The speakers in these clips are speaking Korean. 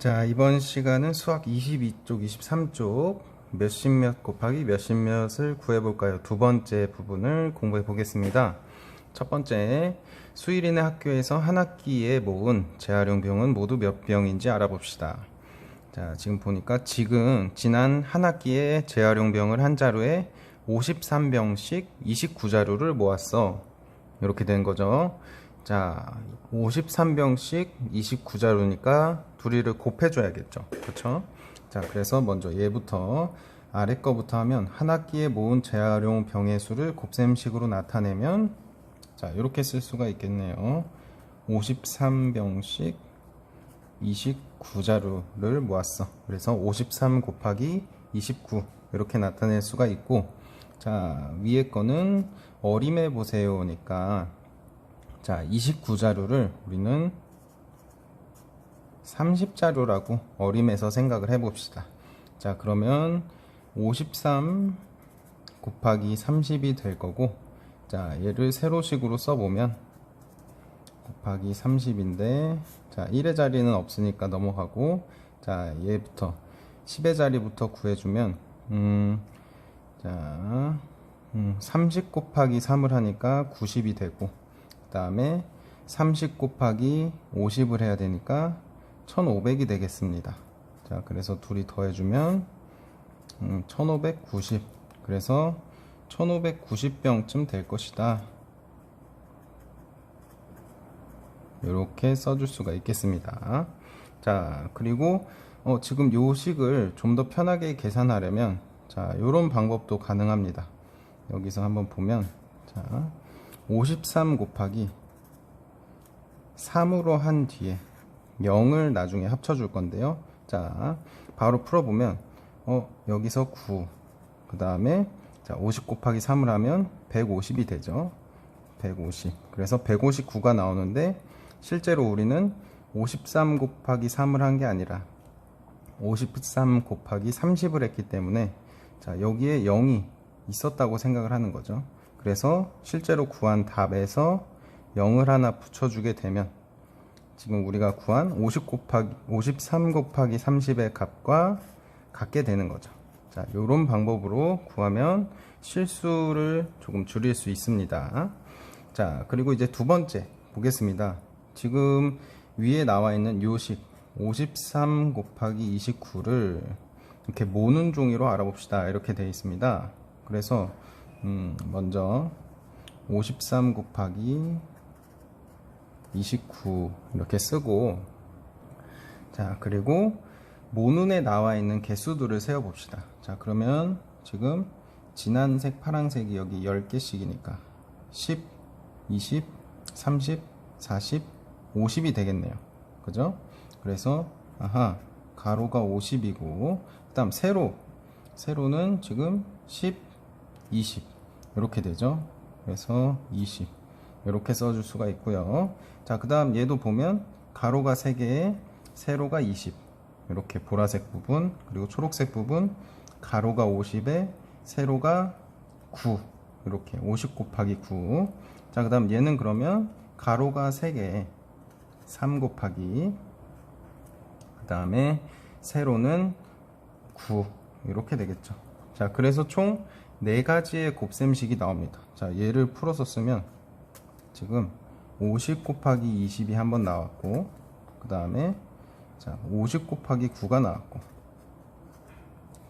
자, 이번 시간은 수학 22쪽, 23쪽 몇십 몇 곱하기 몇십 몇을 구해볼까요? 두 번째 부분을 공부해 보겠습니다. 첫 번째, 수일이네 학교에서 한 학기에 모은 재활용 병은 모두 몇 병인지 알아봅시다. 자, 지금 보니까 지금 지난 한 학기에 재활용 병을 한 자루에 53병씩 29자루를 모았어. 이렇게 된 거죠. 자, 53병씩 29자루니까 둘이를 곱해줘야겠죠. 그렇죠? 자, 그래서 먼저 얘부터 아래 거부터 하면 한 학기에 모은 재활용 병의 수를 곱셈식으로 나타내면 자, 이렇게 쓸 수가 있겠네요. 53병씩 29자루를 모았어. 그래서 53 곱하기 29 이렇게 나타낼 수가 있고 자, 위에 거는 어림해 보세요니까 자, 29자루를 우리는 30자루라고 어림해서 생각을 해봅시다. 자, 그러면 53 곱하기 30이 될 거고, 자, 얘를 세로식으로 써보면, 곱하기 30인데, 자, 1의 자리는 없으니까 넘어가고, 자, 얘부터, 10의 자리부터 구해주면, 음, 자, 음, 30 곱하기 3을 하니까 90이 되고, 그 다음에 30 곱하기 50을 해야 되니까 1500이 되겠습니다. 자, 그래서 둘이 더해주면 음, 1590. 그래서 1590병쯤 될 것이다. 이렇게 써줄 수가 있겠습니다. 자, 그리고 어, 지금 요 식을 좀 더 편하게 계산하려면 자, 요런 방법도 가능합니다. 여기서 한번 보면 자, 53 곱하기 3으로 한 뒤에 0을 나중에 합쳐 줄 건데요. 자, 바로 풀어보면, 어, 여기서 9. 그 다음에, 자, 50 곱하기 3을 하면 150이 되죠. 150. 그래서 159가 나오는데, 실제로 우리는 53 곱하기 3을 한 게 아니라, 53 곱하기 30을 했기 때문에, 자, 여기에 0이 있었다고 생각을 하는 거죠. 그래서 실제로 구한 답에서 0을 하나 붙여주게 되면, 지금 우리가 구한 50 곱하기 53 곱하기 30의 값과 같게 되는 거죠. 자, 요런 방법으로 구하면 실수를 조금 줄일 수 있습니다. 자, 그리고 이제 두 번째 보겠습니다. 지금 위에 나와 있는 요식 53 곱하기 29를 이렇게 모는 종이로 알아봅시다. 이렇게 되어 있습니다. 그래서 음, 먼저 53 곱하기 29 이렇게 쓰고 자 그리고 모눈에 나와 있는 개수들을 세어 봅시다. 자 그러면 지금 진한색 파란색이 여기 10개씩이니까 10 20 30 40 50이 되겠네요. 그죠? 그래서 아하 가로가 50이고 그 다음 세로. 세로는 지금 10 20 이렇게 되죠? 그래서 20 이렇게 써줄 수가 있고요. 자, 그 다음 얘도 보면 가로가 3개에 세로가 20 이렇게 보라색 부분 그리고 초록색 부분 가로가 50에 세로가 9 이렇게 50 곱하기 9 자, 그 다음 얘는 그러면 가로가 3개 3 곱하기 그 다음에 세로는 9 이렇게 되겠죠. 자 그래서 총 4가지의 곱셈식이 나옵니다 자 얘를 풀어서 쓰면 지금 50 곱하기 20이 한번 나왔고 그 다음에 자, 50 곱하기 9가 나왔고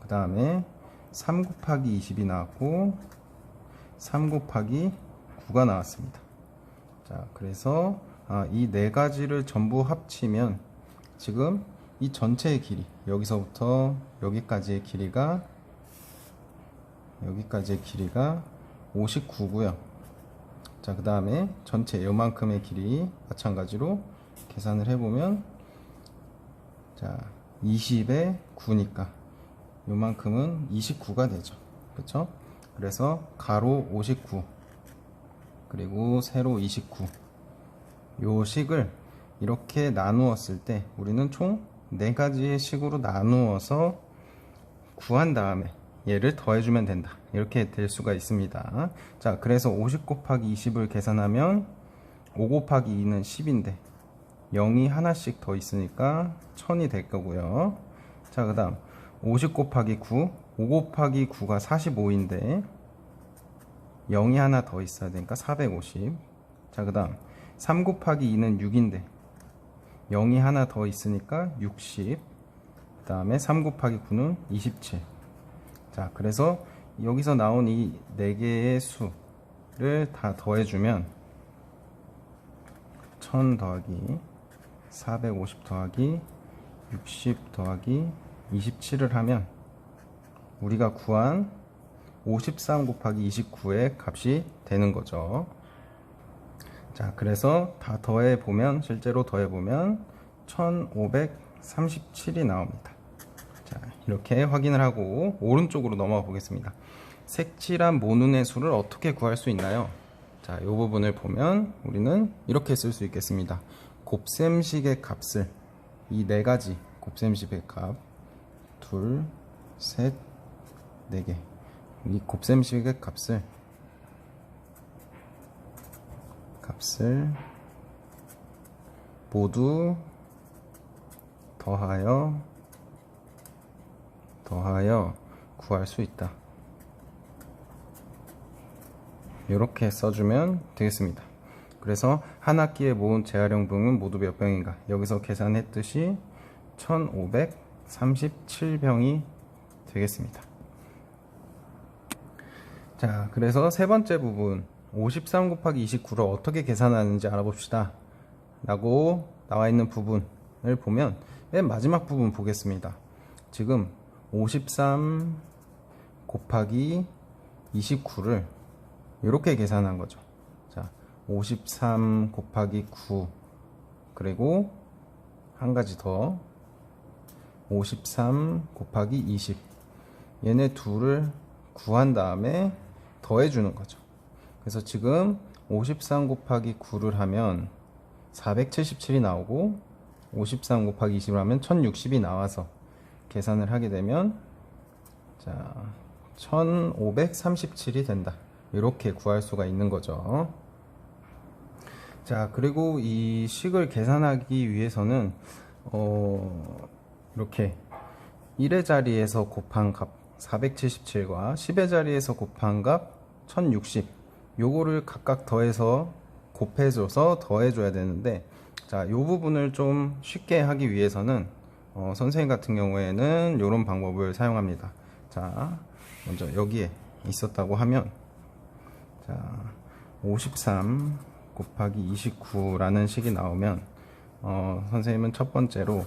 그 다음에 3 곱하기 20이 나왔고 3 곱하기 9가 나왔습니다. 자, 그래서 아, 이네 가지를 전부 합치면 지금 이 전체의 길이 여기서부터 여기까지의 길이가 여기까지의 길이가 59고요. 자, 그 다음에 전체 요만큼의 길이 마찬가지로 계산을 해보면 자, 20에 9니까 요만큼은 29가 되죠. 그쵸? 그래서 가로 59 그리고 세로 29 요 식을 이렇게 나누었을 때 우리는 총 4가지의 식으로 나누어서 구한 다음에 얘를 더해주면 된다. 이렇게 될 수가 있습니다. 자, 그래서 50 곱하기 20을 계산하면 5 곱하기 2는 10인데 0이 하나씩 더 있으니까 1000이 될 거고요. 자, 그 다음 50 곱하기 9, 5 곱하기 9가 45인데 0이 하나 더 있어야 되니까 450. 자, 그 다음 3 곱하기 2는 6인데 0이 하나 더 있으니까 60. 그 다음에 3 곱하기 9는 27. 자, 그래서 여기서 나온 이 4개의 수를 다 더해주면 1000 더하기 450 더하기 60 더하기 27을 하면 우리가 구한 53 곱하기 29의 값이 되는 거죠. 자, 그래서 다 더해 보면 실제로 더해 보면 1537이 나옵니다. 자, 이렇게 확인을 하고 오른쪽으로 넘어가 보겠습니다. 색칠한 모눈의 수를 어떻게 구할 수 있나요? 자, 이 부분을 보면 우리는 이렇게 쓸 수 있겠습니다. 곱셈식의 값을 이 네 가지 곱셈식의 값 둘, 셋, 네 개. 이 곱셈식의 값을 값을 모두 더하여 더하여 구할 수 있다. 이렇게 써주면 되겠습니다. 그래서 한 학기에 모은 재활용 병은 모두 몇 병인가? 여기서 계산했듯이 1537병이 되겠습니다. 자, 그래서 세 번째 부분 53 곱하기 29를 어떻게 계산하는지 알아봅시다. 라고 나와 있는 부분을 보면 맨 마지막 부분 보겠습니다. 지금 53 곱하기 29를 이렇게 계산한 거죠. 자, 53 곱하기 9 그리고 한 가지 더 53 곱하기 20 얘네 둘을 구한 다음에 더해 주는 거죠. 그래서 지금 53 곱하기 9를 하면 477이 나오고 53 곱하기 20을 하면 1060이 나와서 계산을 하게 되면 자 1537이 된다. 이렇게 구할 수가 있는 거죠. 자, 그리고 이 식을 계산하기 위해서는 어, 이렇게 1의 자리에서 곱한 값 477과 10의 자리에서 곱한 값 1060 요거를 각각 더해서 곱해줘서 더해줘야 되는데 자, 요 부분을 좀 쉽게 하기 위해서는 어, 선생님 같은 경우에는 이런 방법을 사용합니다. 자, 먼저 여기에 있었다고 하면 자, 53 곱하기 29라는 식이 나오면 어, 선생님은 첫 번째로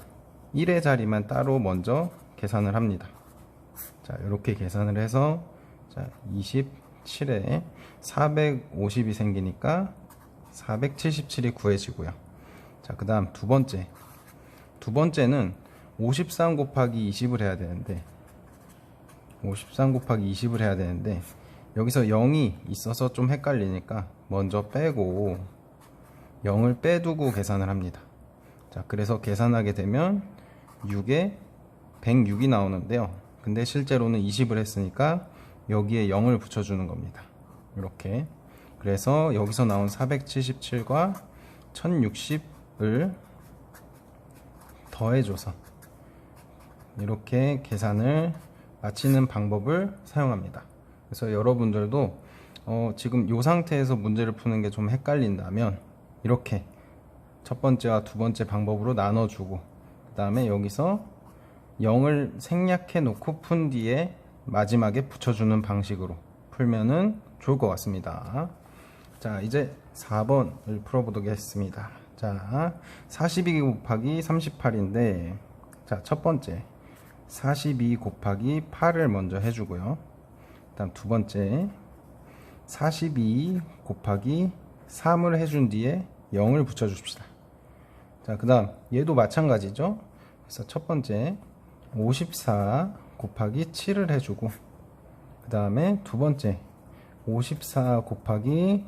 1의 자리만 따로 먼저 계산을 합니다. 자, 이렇게 계산을 해서 자, 27에 450이 생기니까 477이 구해지고요. 자, 그 다음 두 번째. 두 번째는 53 곱하기 20을 해야 되는데 53 곱하기 20을 해야 되는데 여기서 0이 있어서 좀 헷갈리니까 먼저 빼고 0을 빼두고 계산을 합니다. 자, 그래서 계산하게 되면 6에 106이 나오는데요. 근데 실제로는 20을 했으니까 여기에 0을 붙여주는 겁니다. 이렇게. 그래서 여기서 나온 477과 1060을 더해줘서 이렇게 계산을 마치는 방법을 사용합니다. 그래서 여러분들도 어, 지금 이 상태에서 문제를 푸는 게 좀 헷갈린다면 이렇게 첫 번째와 두 번째 방법으로 나눠주고 그 다음에 여기서 0을 생략해 놓고 푼 뒤에 마지막에 붙여주는 방식으로 풀면은 좋을 것 같습니다. 자, 이제 4번을 풀어보겠습니다. 자, 42 곱하기 38인데, 자, 첫 번째. 42 곱하기 8을 먼저 해주고요. 다음 두 번째. 42 곱하기 3을 해준 뒤에 0을 붙여줍시다. 자, 그 다음, 얘도 마찬가지죠? 그래서 첫 번째, 54 곱하기 7을 해주고, 그 다음에 두 번째, 54 곱하기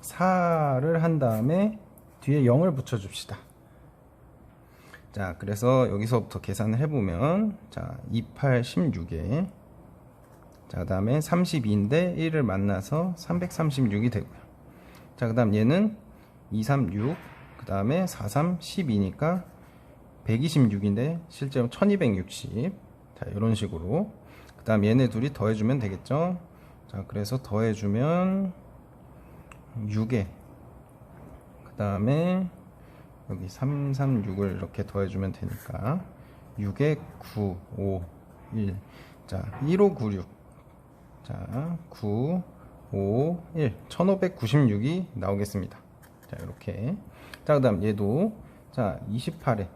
4를 한 다음에 뒤에 0을 붙여줍시다. 자, 그래서 여기서부터 계산을 해보면, 자, 28, 16에, 자, 그 다음에 32인데 1을 만나서 336이 되고요. 자, 그 다음 얘는 236, 그 다음에 4, 3, 12니까 126인데 실제로 1260. 자, 이런 식으로. 그 다음 얘네 둘이 더해주면 되겠죠? 자, 그래서 더해주면 6에 그 다음에 여기 3, 3, 6을 이렇게 더해주면 되니까 6에 9, 5, 1. 자, 1596. 자, 9, 5, 1. 1596이 나오겠습니다. 자, 이렇게. 자, 그 다음 얘도 자, 28에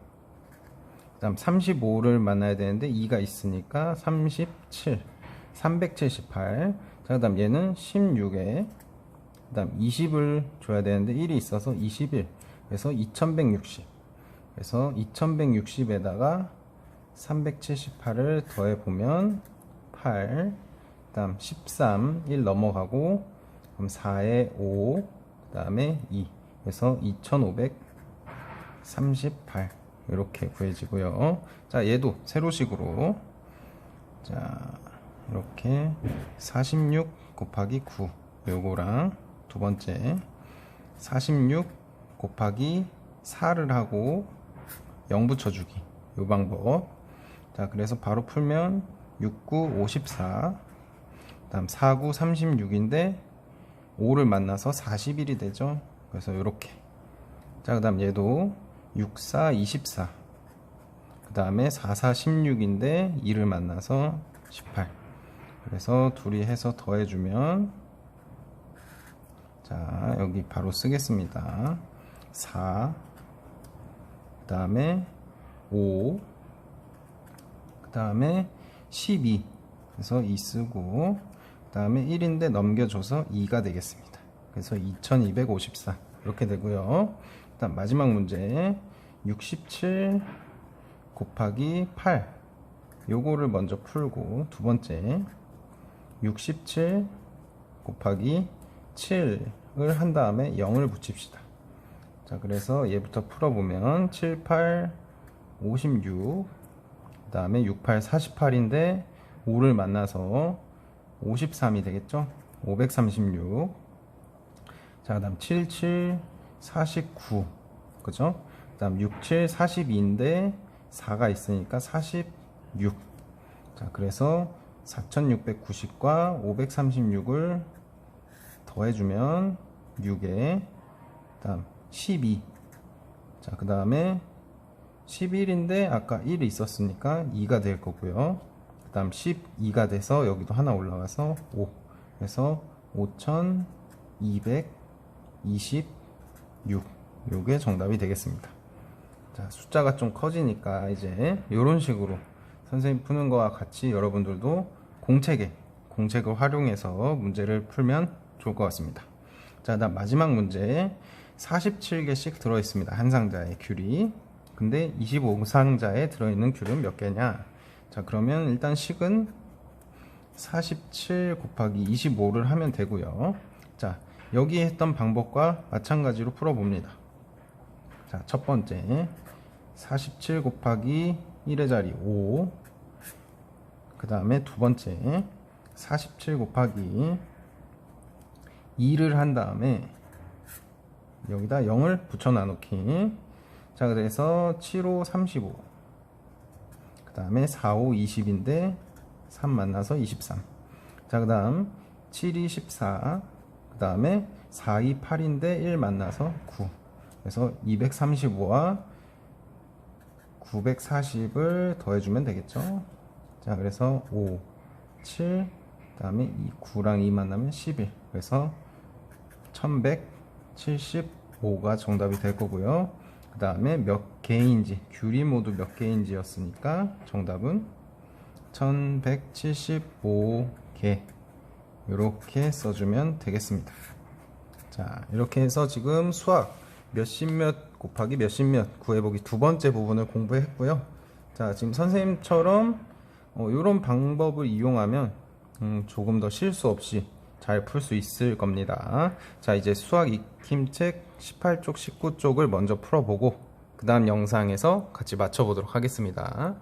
그 다음 35를 만나야 되는데 2가 있으니까 37 378 자, 그 다음 얘는 16에 그 다음 20을 줘야 되는데 1이 있어서 21 그래서 2160 그래서 2160에다가 378을 더해 보면 8 그다음 13 1 넘어가고 그럼 4에 5 그다음에 2 그래서 2538 이렇게 구해지고요. 자, 얘도 세로식으로. 자, 이렇게 46 곱하기 9 요거랑 두 번째. 46 곱하기 4를 하고 0 붙여주기. 요 방법. 자 그래서 바로 풀면 69 54 그다음 49 36인데 5를 만나서 41이 되죠. 그래서 이렇게. 자 그 다음 얘도 64 24 그 다음에 44 16인데 2를 만나서 18 그래서 둘이 해서 더해주면 자 여기 바로 쓰겠습니다 4 그 다음에 5 그 다음에 12 그래서 2 쓰고 그 다음에 1인데 넘겨줘서 2가 되겠습니다. 그래서 2254 이렇게 되고요. 일단 마지막 문제. 67 곱하기 8 요거를 먼저 풀고 두 번째. 67 곱하기 7을 한 다음에 0을 붙입시다. 자, 그래서 얘부터 풀어보면 7, 8, 56, 그 다음에 6, 8, 48인데 5를 만나서 53이 되겠죠? 536. 자, 그 다음 7, 7, 49. 그죠? 그 다음 6, 7, 42인데 4가 있으니까 46. 자, 그래서 4690과 536을 더해주면 6에 다음 12. 자, 그 다음에 11인데 아까 1이 있었으니까 2가 될 거고요. 그 다음 12가 돼서 여기도 하나 올라가서 5. 그래서 5226. 요게 정답이 되겠습니다. 자, 숫자가 좀 커지니까 이제 이런 식으로 선생님 푸는 거와 같이 여러분들도 공책에 공책을 활용해서 문제를 풀면 좋을 것 같습니다. 자, 다음 마지막 문제 47개씩 들어 있습니다. 한 상자에 귤이. 근데 25상자에 들어 있는 귤은 몇 개냐? 자, 그러면 일단 식은 47 곱하기 25를 하면 되고요. 자, 여기 했던 방법과 마찬가지로 풀어 봅니다. 자, 첫 번째 47 곱하기 1의 자리 5. 그 다음에 두 번째 47 곱하기 2를 한 다음에 여기다 0을 붙여 나누기. 자, 그래서 7, 5, 35. 그 다음에 4, 5, 20인데 3 만나서 23. 자, 그 다음 7, 2, 14. 그 다음에 4, 2, 8인데 1 만나서 9. 그래서 235와 940을 더해주면 되겠죠. 자, 그래서 5, 7, 그 다음에 2, 9랑 2 만나면 11. 그래서 1175가 정답이 될 거고요. 그 다음에 몇 개인지, 귤이 모두 몇 개인지였으니까 정답은 1175개. 이렇게 써주면 되겠습니다. 자, 이렇게 해서 지금 수학 몇십 몇 곱하기 몇십 몇 구해보기 두 번째 부분을 공부했고요. 자, 지금 선생님처럼 어, 이런 방법을 이용하면 음, 조금 더 실수 없이 잘 풀 수 있을 겁니다. 자, 이제 수학 익힘책 18쪽, 19쪽을 먼저 풀어보고 그 다음 영상에서 같이 맞춰보도록 하겠습니다.